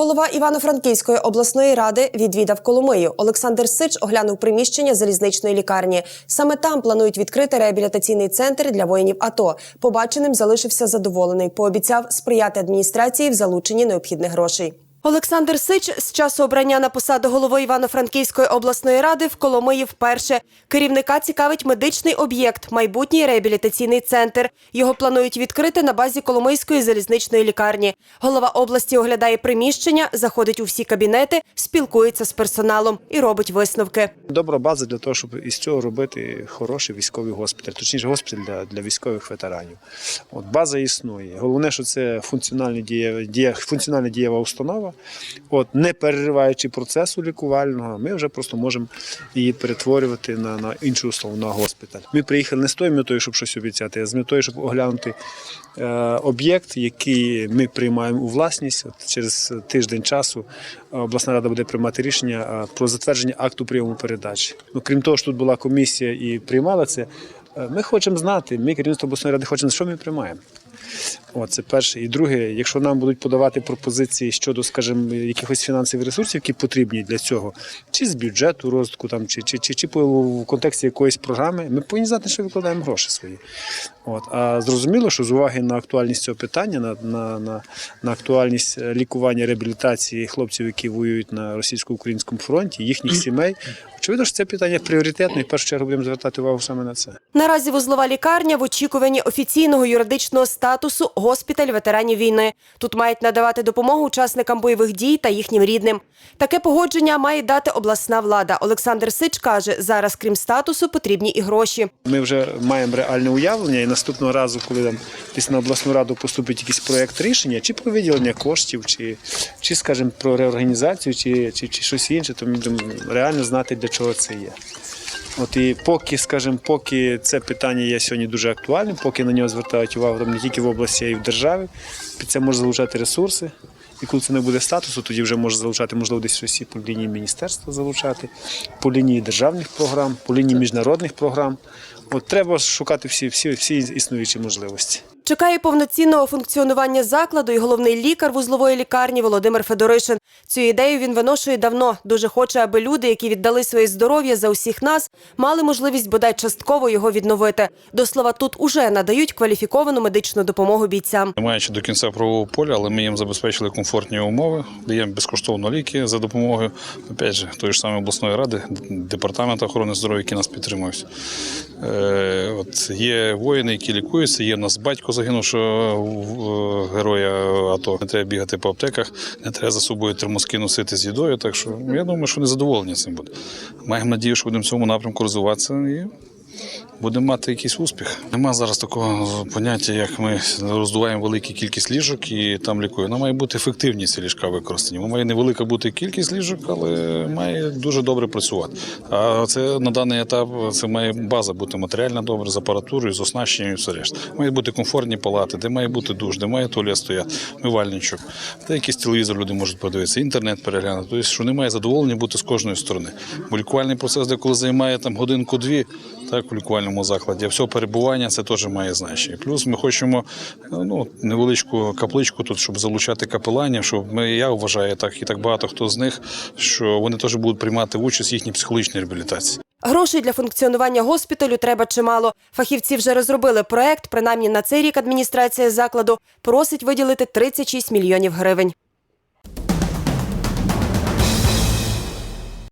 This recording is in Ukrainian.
Голова Івано-Франківської обласної ради відвідав Коломию. Олександр Сич оглянув приміщення залізничної лікарні. Саме там планують відкрити реабілітаційний центр для воїнів АТО. Побаченим залишився задоволений. Пообіцяв сприяти адміністрації в залученні необхідних грошей. Олександр Сич з часу обрання на посаду голови Івано-Франківської обласної ради в Коломиї вперше. Керівника цікавить медичний об'єкт, майбутній реабілітаційний центр. Його планують відкрити на базі Коломийської залізничної лікарні. Голова області оглядає приміщення, заходить у всі кабінети, спілкується з персоналом і робить висновки. Добра база для того, щоб із цього робити хороший військовий госпіталь, точніше госпіталь для, для військових ветеранів. От база існує. Головне, що це функціональна дієва, функціональна дієва установа. От не перериваючи процесу лікувального, ми вже просто можемо її перетворювати на, на іншу установу, на госпіталь. Ми приїхали не з тою метою, щоб щось обіцяти, а з метою, щоб оглянути е, об'єкт, який ми приймаємо у власність. От через тиждень часу е, обласна рада буде приймати рішення е, про затвердження акту прийому передачі. Ну, крім того, що тут була комісія і приймала це. е, Ми хочемо знати, ми керівництво обласної ради хочемо, що ми приймаємо. О, це перше. І друге, якщо нам будуть подавати пропозиції щодо, скажімо, якихось фінансових ресурсів, які потрібні для цього, чи з бюджету розвитку, там, чи, чи, чи, чи в контексті якоїсь програми, ми повинні знати, що викладаємо гроші свої. От. А зрозуміло, що з уваги на актуальність цього питання, на, на, на, на актуальність лікування, реабілітації хлопців, які воюють на російсько-українському фронті, їхніх сімей, очевидно, що це питання пріоритетне, і в першу чергу будемо звертати увагу саме на це. Наразі вузлова лікарня в очікуванні офіційного юридичного статусу госпіталь ветеранів війни. Тут мають надавати допомогу учасникам бойових дій та їхнім рідним. Таке погодження має дати обласна влада. Олександр Сич каже, зараз крім статусу потрібні і гроші. Ми вже маємо реальне уявлення, і наступного разу, коли там десь на обласну раду поступить якийсь проєкт рішення, чи про виділення коштів, чи, чи скажімо, про реорганізацію, чи, чи, чи щось інше, то ми будемо реально знати, для чого це є. От і поки, скажімо, поки це питання є сьогодні дуже актуальним, поки на нього звертають увагу там, не тільки в області, а й в державі, під це може залучати ресурси. І коли це не буде статусу, тоді вже може залучати, можливо, десь щось по лінії міністерства залучати, по лінії державних програм, по лінії міжнародних програм. От треба шукати всі, всі, всі існуючі можливості. Чекає повноцінного функціонування закладу і головний лікар вузлової лікарні Володимир Федоришин. Цю ідею він виношує давно. Дуже хоче, аби люди, які віддали своє здоров'я за усіх нас, мали можливість бодай частково його відновити. До слова, тут уже надають кваліфіковану медичну допомогу бійцям. Маючи до кінця правового поля, але ми їм забезпечили комфортні умови, даємо безкоштовно ліки за допомогою опять же, тої ж самої обласної ради, департаменту охорони здоров'я, які нас підтримують. Е, от є воїни, які лікуються. Є в нас батько загинувшого в- героя АТО. Не треба бігати по аптеках, не треба за собою термоски носити з їдою. Так що я думаю, що не задоволені цим буде. Маємо надію, що будемо в цьому напрямку розвиватися і будемо мати якийсь успіх. Нема зараз такого поняття, як ми роздуваємо велику кількість ліжок і там лікуємо. Нам має бути ефективність ліжка використані. Має невелика бути кількість ліжок, але має дуже добре працювати. А це на даний етап це має база бути матеріальна добре, з апаратурою, з оснащенням і все решта. Мають бути комфортні палати, де має бути душ, де має туалет стояти, мивальничок, де якийсь телевізор люди можуть подивитися, інтернет переглянути. Тобто, що немає задоволення бути з кожної сторони. Бо лікувальний процес, деколи займає там годинку-дві, так, у лікувальному закладі. Все перебування це теж має значення. Плюс ми хочемо ну, невеличку капличку тут, щоб залучати капеланів, щоб ми, я вважаю, так і так багато хто з них, що вони теж будуть приймати участь в їхній психологічній реабілітації. Грошей для функціонування госпіталю треба чимало. Фахівці вже розробили проект. Принаймні на цей рік адміністрація закладу просить виділити 36 мільйонів гривень.